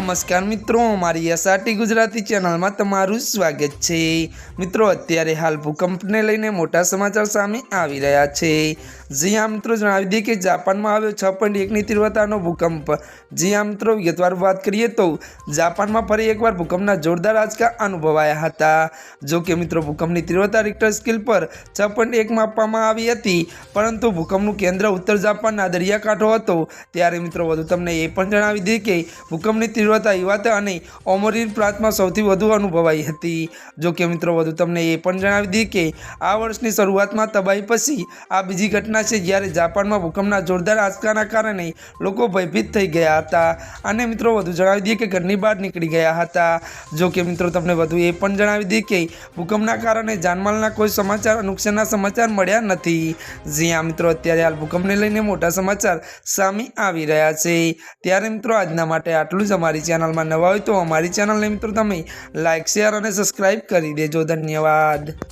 નમસ્કાર મિત્રો, મારી એસઆરટી ગુજરાતી ચેનલમાં તમારું સ્વાગત છે. મિત્રો, અત્યારે હાલ ભૂકંપને લઈને મોટા સમાચાર સામે આવી રહ્યા છે. જી હા, મિત્રો, જણાવી દઈએ કે જાપાનમાં આવ્યો છ પોઈન્ટ એકની તીવ્રતાનો ભૂકંપ. જી હા, મિત્રો, વિગતવાર વાત કરીએ તો જાપાનમાં ફરી એકવાર ભૂકંપના જોરદાર આંચકા અનુભવાયા હતા. જો કે, મિત્રો, ભૂકંપની તીવ્રતા રિક્ટર સ્કેલ પર છ પોઈન્ટ એક માપવામાં આવી હતી. પરંતુ ભૂકંપનું કેન્દ્ર ઉત્તર જાપાનના દરિયાકાંઠો હતો. ત્યારે, મિત્રો, વધુ તમને એ પણ જણાવી દઈએ કે ભૂકંપની તીવ્રતા ઇવાતા અને ઓમોરીન પ્રાંતમાં સૌથી વધુ અનુભવાઈ હતી. જો કે, મિત્રો, વધુ તમને એ પણ જણાવી દઈએ કે આ વર્ષની શરૂઆતમાં તબાહી પછી આ બીજી ઘટના છે જ્યારે જાપાનમાં ભૂકંપના જોરદાર આંચકાના કારણે લોકો ભયભીત થઈ ગયા હતા. અને મિત્રો વધુ જણાવી દઈએ કે ઘરની બહાર નીકળી ગયા હતા. જો કે મિત્રો તમને વધુ એ પણ જણાવી દઈએ કે ભૂકંપના કારણે જાનમાલના કોઈ સમાચાર નુકસાનના સમાચાર મળ્યા નથી. જી હા, મિત્રો, અત્યારે હાલ ભૂકંપને લઈને મોટા સમાચાર સામે આવી રહ્યા છે. ત્યારે મિત્રો આજના માટે આટલું જ. અમારી ચેનલમાં નવા હોય તો અમારી ચેનલને મિત્રો તમે લાઇક શેર અને સબસ્ક્રાઈબ કરી દેજો. ધન્યવાદ.